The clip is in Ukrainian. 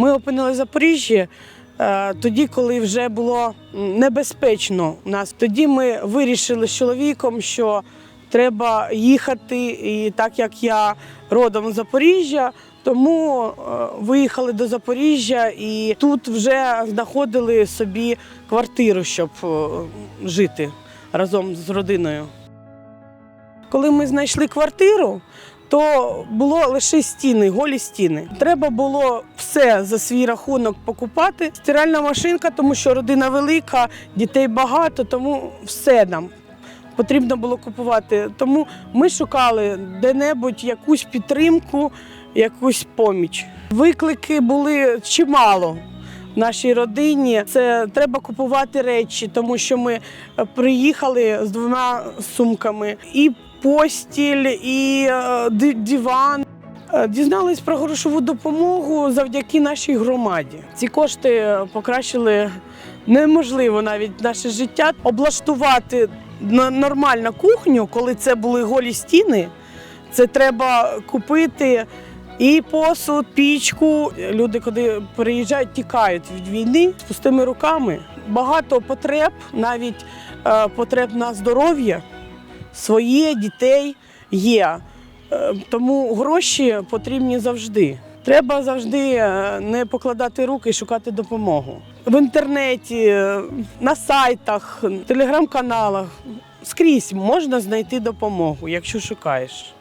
Ми опинилися в Запоріжжі е, тоді, коли вже було небезпечно у нас. Тоді ми вирішили з чоловіком, що треба їхати. І так як я родом з Запоріжжя, тому е, виїхали до Запоріжжя і тут вже знаходили собі квартиру, щоб е, жити разом з родиною. Коли ми знайшли квартиру, то було лише стіни, голі стіни. Треба було все за свій рахунок покупати. Стиральна машинка, тому що родина велика, дітей багато, тому все нам потрібно було купувати. Тому ми шукали де-небудь якусь підтримку, якусь поміч. Виклики були чимало. Нашій родині це треба купувати речі, тому що ми е, приїхали з двома сумками: і постіль, і е, диван. Е, Дізнались про грошову допомогу завдяки нашій громаді. Ці кошти покращили неможливо навіть наше життя. Облаштувати нормальну кухню, коли це були голі стіни, це треба купити і посуд, пічку. Люди, коли переїжджають, тікають від війни з пустими руками. Багато потреб, навіть е, потреб на здоров'я своє, дітей є. Е, Тому гроші потрібні завжди. Треба завжди е, не покладати руки і шукати допомогу. В інтернеті, на сайтах, телеграм-каналах скрізь можна знайти допомогу, якщо шукаєш.